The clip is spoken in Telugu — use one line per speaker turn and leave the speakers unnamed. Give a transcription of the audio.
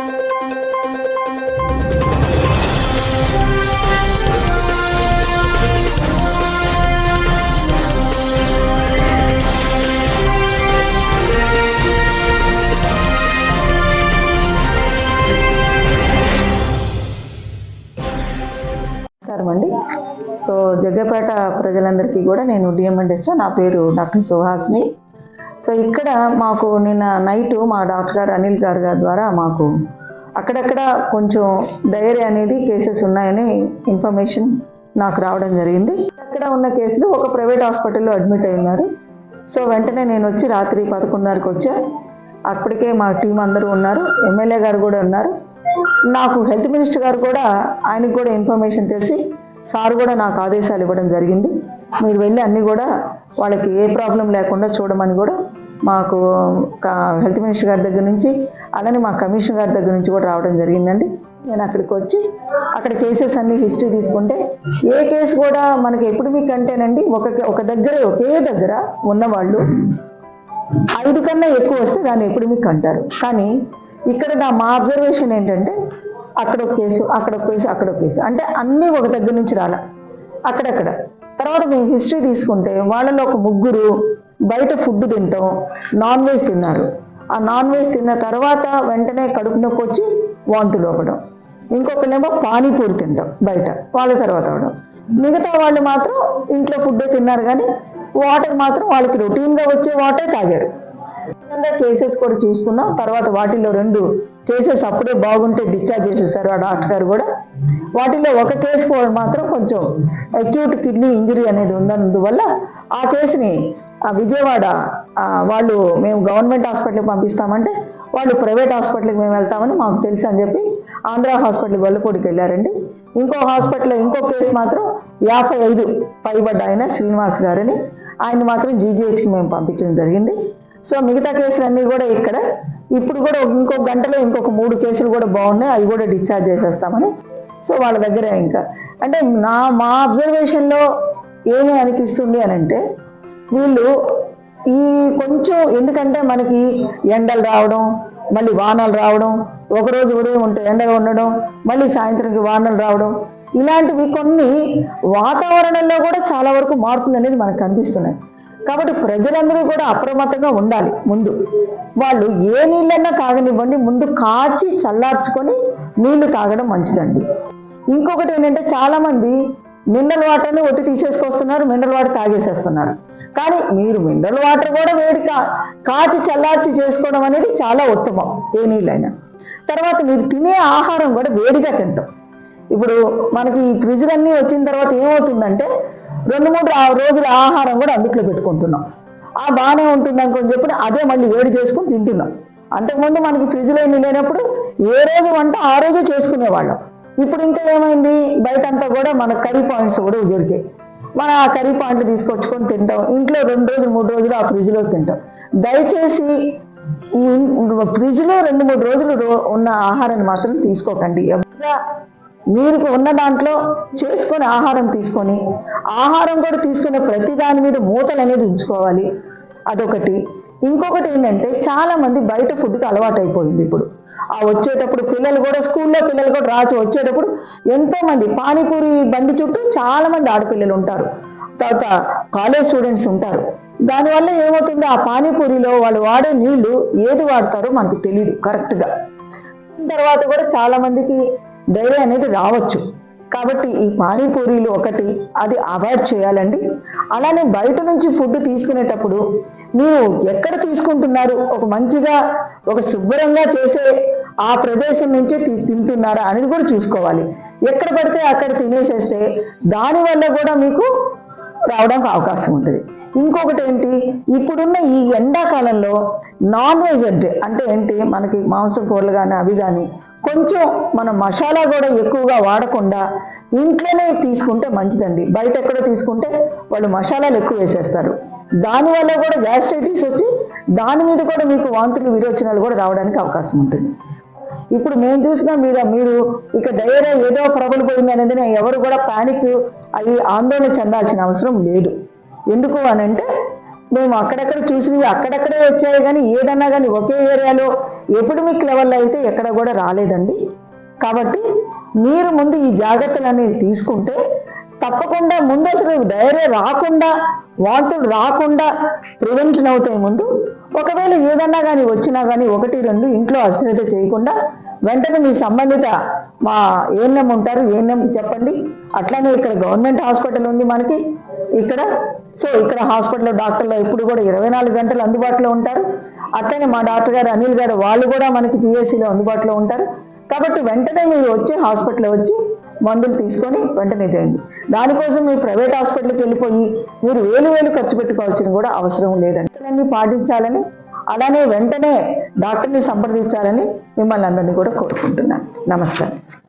నమస్కారం అండి. సో జగ్గపేట ప్రజలందరికీ కూడా నేను డిఎంఎండ్హెచ్ నా పేరు డాక్టర్ సుహాస్ని. సో ఇక్కడ మాకు నిన్న నైట్ మా డాక్టర్ గారు అనిల్ గారు గారి ద్వారా మాకు అక్కడక్కడ కొంచెం డైరీ అనేది కేసెస్ ఉన్నాయని ఇన్ఫర్మేషన్ నాకు రావడం జరిగింది. అక్కడ ఉన్న కేసులు ఒక ప్రైవేట్ హాస్పిటల్లో అడ్మిట్ అయి ఉన్నారు సో వెంటనే నేను వచ్చి రాత్రి పదకొండున్నరకు వచ్చా. అప్పటికే మా టీం అందరూ ఉన్నారు. ఎమ్మెల్యే గారు కూడా ఉన్నారు. నాకు హెల్త్ మినిస్టర్ గారు కూడా ఆయనకు కూడా ఇన్ఫర్మేషన్ తెలిసి సార్ కూడా నాకు ఆదేశాలు ఇవ్వడం జరిగింది. మీరు వెళ్ళి అన్నీ కూడా వాళ్ళకి ఏ ప్రాబ్లం లేకుండా చూడమని కూడా మాకు హెల్త్ మినిస్టర్ గారి దగ్గర నుంచి అలానే మా కమిషనర్ గారి దగ్గర నుంచి కూడా రావడం జరిగిందండి. నేను అక్కడికి వచ్చి అక్కడ కేసెస్ అన్ని హిస్టరీ తీసుకుంటే ఏ కేసు కూడా మనకి ఎప్పుడు మీకు అంటేనండి ఒక ఒక దగ్గర ఒకే దగ్గర ఉన్నవాళ్ళు ఐదు కన్నా ఎక్కువ వస్తే దాన్ని ఎప్పుడు మీకు అంటారు. కానీ ఇక్కడ నా మా అబ్జర్వేషన్ ఏంటంటే అక్కడ ఒక కేసు అక్కడ ఒక కేసు అక్కడ ఒక కేసు. అంటే అన్నీ ఒక దగ్గర నుంచి రాలా. అక్కడక్కడ. తర్వాత మేము హిస్టరీ తీసుకుంటే వాళ్ళలో ఒక ముగ్గురు బయట ఫుడ్ తింటాం నాన్ వెజ్ తిన్నారు. ఆ నాన్ వెజ్ తిన్న తర్వాత వెంటనే కడుపు నొప్పి వచ్చి వాంతులు అవ్వడం. ఇంకొకళ్ళేమో పానీపూరి తింటాం బయట వాళ్ళ తర్వాత అవడం మిగతా వాళ్ళు మాత్రం ఇంట్లో ఫుడ్ తిన్నారు కానీ వాటర్ మాత్రం వాళ్ళకి రొటీన్గా వచ్చే వాటర్ తాగారు. కేసెస్ కూడా చూసుకున్నాం. తర్వాత వాటిలో రెండు కేసెస్ అప్పుడే బాగుంటే డిశ్చార్జ్ చేసేసారు ఆ డాక్టర్ గారు కూడా. వాటిలో ఒక కేసు కూడా మాత్రం కొంచెం అక్యూట్ కిడ్నీ ఇంజరీ అనేది ఉన్నందువల్ల ఆ కేసుని ఆ విజయవాడ వాళ్ళు మేము గవర్నమెంట్ హాస్పిటల్కి పంపిస్తామంటే వాళ్ళు ప్రైవేట్ హాస్పిటల్కి మేము వెళ్తామని మాకు తెలుసు అని చెప్పి ఆంధ్ర హాస్పిటల్ గొల్లపూడికి వెళ్ళారండి. ఇంకో హాస్పిటల్లో ఇంకో కేసు మాత్రం యాభై ఐదు పైబడ్డ ఆయన శ్రీనివాస్ గారని. ఆయన మాత్రం జీజీహెచ్కి మేము పంపించడం జరిగింది. సో మిగతా కేసులన్నీ కూడా ఇక్కడ. ఇప్పుడు కూడా ఇంకొక గంటలో ఇంకొక మూడు కేసులు కూడా బాగున్నాయి. అవి కూడా డిశ్చార్జ్ చేసేస్తామని. సో వాళ్ళ దగ్గర ఇంకా. అంటే నా మా అబ్జర్వేషన్లో ఏమి అనిపిస్తుంది అని అంటే వీళ్ళు ఈ కొంచెం ఎందుకంటే మనకి ఎండలు రావడం మళ్ళీ వానలు రావడం ఒకరోజు ఉదయం ఉంటే ఎండగా ఉండడం మళ్ళీ సాయంత్రంకి వానలు రావడం ఇలాంటివి కొన్ని వాతావరణంలో కూడా చాలా వరకు మార్పులు అనేది మనకు కనిపిస్తున్నాయి. కాబట్టి ప్రజలందరూ కూడా అప్రమత్తంగా ఉండాలి ముందు. వాళ్ళు ఏ నీళ్ళన్నా తాగనివ్వండి ముందు కాచి చల్లార్చుకొని నీళ్ళు తాగడం మంచిదండి. ఇంకొకటి ఏంటంటే చాలా మంది మినరల్ వాటర్ని ఒట్టి తీసేసుకొస్తున్నారు మినరల్ వాటర్ తాగేసేస్తున్నారు. కానీ మీరు మినరల్ వాటర్ కూడా వేడి కాచి చల్లార్చి చేసుకోవడం అనేది చాలా ఉత్తమం ఏ నీళ్ళైనా. తర్వాత మీరు తినే ఆహారం కూడా వేడిగా తింటాం. ఇప్పుడు మనకి ఈ ఫ్రిడ్జ్లు వచ్చిన తర్వాత ఏమవుతుందంటే రెండు మూడు రోజుల ఆహారం కూడా అందుట్లో పెట్టుకుంటున్నాం. ఆ బాగానే ఉంటుంది అనుకుని చెప్పి అదే మళ్ళీ వేడి చేసుకుని తింటున్నాం. అంతకుముందు మనకి ఫ్రిడ్జ్లో ఏమి లేనప్పుడు ఏ రోజు వంట ఆ రోజే చేసుకునేవాళ్ళం. ఇప్పుడు ఇంకా ఏమైంది? బయట అంతా కూడా మన కర్రీ పాయింట్స్ కూడా దొరికాయి. మనం ఆ కర్రీ పాయింట్లు తీసుకొచ్చుకొని తింటాం. ఇంట్లో రెండు రోజులు మూడు రోజులు ఆ ఫ్రిడ్జ్లో తింటాం. దయచేసి ఈ ఫ్రిడ్జ్లో రెండు మూడు రోజులు రో- ఉన్న ఆహారాన్ని మాత్రం తీసుకోకండి. ఎవరిగా మీరు ఉన్న దాంట్లో చేసుకొని ఆహారం తీసుకొని ఆహారం కూడా తీసుకునే ప్రతి దాని మీద మూతలు అనేది ఉంచుకోవాలి. అదొకటి. ఇంకొకటి ఏంటంటే చాలా మంది బయట ఫుడ్కి అలవాటు అయిపోయింది ఇప్పుడు. ఆ వచ్చేటప్పుడు పిల్లలు కూడా స్కూల్లో పిల్లలు కూడా రాసి వచ్చేటప్పుడు ఎంతో మంది పానీపూరి బండి చుట్టూ చాలా మంది ఆడపిల్లలు ఉంటారు. తర్వాత కాలేజ్ స్టూడెంట్స్ ఉంటారు. దానివల్ల ఏమవుతుంది? ఆ పానీపూరిలో వాళ్ళు వాడే నీళ్ళు ఏది వాడతారో మనకు తెలియదు కరెక్ట్గా. తర్వాత కూడా చాలా మందికి ధైర్యం అనేది రావచ్చు. కాబట్టి ఈ పానీపూరీలు ఒకటి అది అవాయిడ్ చేయాలండి. అలానే బయట నుంచి ఫుడ్ తీసుకునేటప్పుడు మీరు ఎక్కడ తీసుకుంటున్నారు? ఒక మంచిగా ఒక శుభ్రంగా చేసే ఆ ప్రదేశం నుంచే తి- తింటున్నారా అనేది కూడా చూసుకోవాలి. ఎక్కడ పడితే అక్కడ తినేసేస్తే దానివల్ల కూడా మీకు రావడానికి అవకాశం ఉంటుంది. ఇంకొకటి ఏంటి? ఇప్పుడున్న ఈ ఎండాకాలంలో నాన్ వెజ్ అంటే అంటే ఏంటి? మనకి మాంసం కూరలు కానీ అవి కానీ కొంచెం మనం మసాలా కూడా ఎక్కువగా వాడకుండా ఇంట్లోనే తీసుకుంటే మంచిదండి. బయట ఎక్కడో తీసుకుంటే వాళ్ళు మసాలాలు ఎక్కువ వేసేస్తారు. దానివల్ల కూడా గ్యాస్ట్రైటిస్ వచ్చి దాని మీద కూడా మీకు వాంతులు విరోచనాలు కూడా రావడానికి అవకాశం ఉంటుంది. ఇప్పుడు మేము చూసినా మీరు మీరు ఇక డైరీ ఏదో ప్రబలిపోయింది అనేది ఎవరు కూడా పానిక్ అవి ఆందోళన చెందాల్సిన అవసరం లేదు. ఎందుకు అని అంటే మేము అక్కడక్కడ చూసినవి అక్కడక్కడే వచ్చాయి కానీ ఏదన్నా కానీ ఒకే ఏరియాలో ఎపిడమిక్ లెవెల్లో అయితే ఎక్కడ కూడా రాలేదండి. కాబట్టి మీరు ముందు ఈ జాగ్రత్తలు అనేవి తీసుకుంటే తప్పకుండా ముందు అసలు డైరియా రాకుండా వాంతులు రాకుండా ప్రివెన్షన్ అవుతాయి ముందు. ఒకవేళ ఏదన్నా కానీ వచ్చినా కానీ ఒకటి రెండు ఇంట్లో అశ్రద్ధ చేయకుండా వెంటనే మీ సంబంధిత మా ఏఎన్ఎం ఉంటారు ఏఎన్ఎంకి చెప్పండి. అట్లానే ఇక్కడ గవర్నమెంట్ హాస్పిటల్ ఉంది మనకి. ఇక్కడ. సో ఇక్కడ హాస్పిటల్ డాక్టర్లు ఎప్పుడు కూడా ఇరవై నాలుగు గంటలు అందుబాటులో ఉంటారు. అట్లనే మా డాక్టర్ గారు అనిల్ గారు వాళ్ళు కూడా మనకి పిఎస్సిలో అందుబాటులో ఉంటారు. కాబట్టి వెంటనే మీరు వచ్చి హాస్పిటల్ వచ్చి మందులు తీసుకొని వెంటనే చేయండి దానికోసం మీరు ప్రైవేట్ హాస్పిటల్కి వెళ్ళిపోయి మీరు వేలు వేలు ఖర్చు పెట్టుకోవాల్సిన కూడా అవసరం లేదండి. పాటించాలని అలానే వెంటనే డాక్టర్ని సంప్రదించాలని మిమ్మల్ని అందరినీ కూడా కోరుకుంటున్నాను. నమస్కారం.